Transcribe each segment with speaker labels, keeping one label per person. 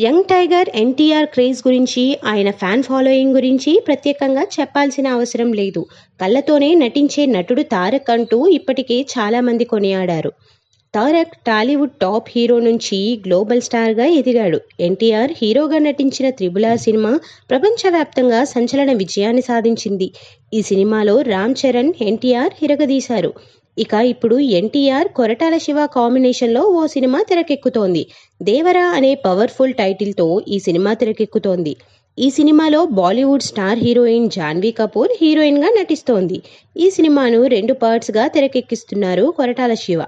Speaker 1: Young tiger NTR craze గురించి ఆయన fan following గురించి ప్రత్యేకంగా చెప్పాల్సిన అవసరం లేదు. కళ్ళతోనే నటించే నటుడు తారక్ అంటూ ఇప్పటికే చాలామంది కొనియాడారు. తారక్ టాలీవుడ్ టాప్ హీరో నుంచి గ్లోబల్ స్టార్గా ఎదిగాడు. ఎన్టీఆర్ హీరోగా నటించిన త్రిబుల సినిమా ప్రపంచవ్యాప్తంగా సంచలన విజయాన్ని సాధించింది. ఈ సినిమాలో రామ్ చరణ్ ఎన్టీఆర్ హిరగదీశారు. ఇక ఇప్పుడు ఎన్టీఆర్ కొరటాల శివ కాంబినేషన్లో ఓ సినిమా తెరకెక్కుతోంది. దేవరా అనే పవర్ఫుల్ టైటిల్తో ఈ సినిమా తెరకెక్కుతోంది. ఈ సినిమాలో బాలీవుడ్ స్టార్ హీరోయిన్ జాన్వీ కపూర్ హీరోయిన్గా నటిస్తోంది. ఈ సినిమాను రెండు పార్ట్స్గా తెరకెక్కిస్తున్నారు కొరటాల శివ.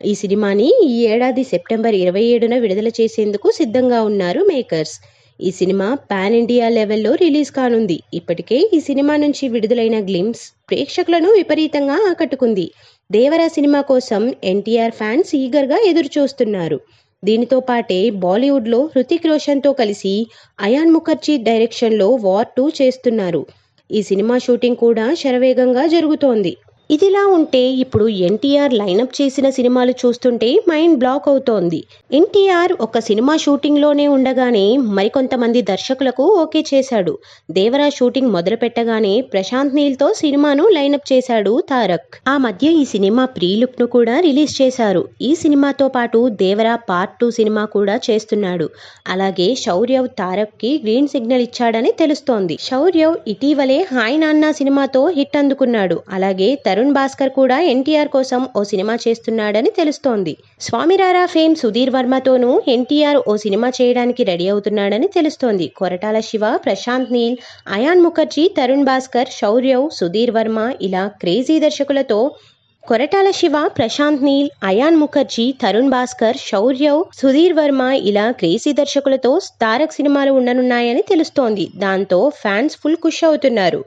Speaker 1: ఈ సినిమాని ఈ ఏడాది సెప్టెంబర్ ఇరవై ఏడున విడుదల చేసేందుకు సిద్ధంగా ఉన్నారు మేకర్స్. ఈ సినిమా పాన్ ఇండియా లెవెల్లో రిలీజ్ కానుంది. ఇప్పటికే ఈ సినిమా నుంచి విడుదలైన గ్లిమ్స్ ప్రేక్షకులను విపరీతంగా ఆకట్టుకుంది. దేవరా సినిమా కోసం ఎన్టీఆర్ ఫ్యాన్స్ ఈగర్గా ఎదురుచూస్తున్నారు. దీనితో పాటే బాలీవుడ్లో హృతిక్ రోషన్తో కలిసి అయాన్ ముఖర్జీ డైరెక్షన్లో వార్ టూ చేస్తున్నారు. ఈ సినిమా షూటింగ్ కూడా శరవేగంగా జరుగుతోంది. ఇదిలా ఉంటే ఇప్పుడు ఎన్టీఆర్ లైనప్ చేసిన సినిమాలు చూస్తుంటే మైండ్ బ్లాక్ అవుతోంది. ఎన్టీఆర్ ఒక సినిమా షూటింగ్లోనే ఉండగానే మరికొంతమంది దర్శకులకు ఓకే చేశాడు. దేవరా షూటింగ్ మొదలుపెట్టగానే ప్రశాంత్ నీల్తో సినిమాను లైనప్ చేశాడు తారక్. ఆ మధ్య ఈ సినిమా ప్రీ లుక్ను కూడా రిలీజ్ చేశారు. ఈ సినిమాతో పాటు దేవరా పార్ట్ టూ సినిమా కూడా చేస్తున్నాడు. అలాగే శౌర్యవ్ తారక్కి గ్రీన్ సిగ్నల్ ఇచ్చాడని తెలుస్తోంది. శౌర్యవ్ ఇటీవలే హాయ్ నాన్న సినిమాతో హిట్ అందుకున్నాడు. అలాగే తరుణ్ భాస్కర్ కూడా ఎన్టీఆర్ కోసం ఓ సినిమా చేస్తున్నాడని తెలుస్తోంది. స్వామిరారా ఫేమ్ సుధీర్ వర్మతోనూ ఎన్టీఆర్ ఓ సినిమా చేయడానికి రెడీ అవుతున్నాడని తెలుస్తోంది. కొరటాల శివ ప్రశాంత్ నీల్ అయాన్ ముఖర్జీ తరుణ్ భాస్కర్ శౌర్యవ్ సుధీర్ వర్మ ఇలా క్రేజీ దర్శకులతో కొరటాల శివ ప్రశాంత్ నీల్ అయాన్ ముఖర్జీ తరుణ్ భాస్కర్ శౌర్యవ్ సుధీర్ వర్మ ఇలా క్రేజీ దర్శకులతో తారక్ సినిమాలు ఉండనున్నాయని తెలుస్తోంది. దాంతో ఫ్యాన్స్ ఫుల్ ఖుష్ అవుతున్నారు.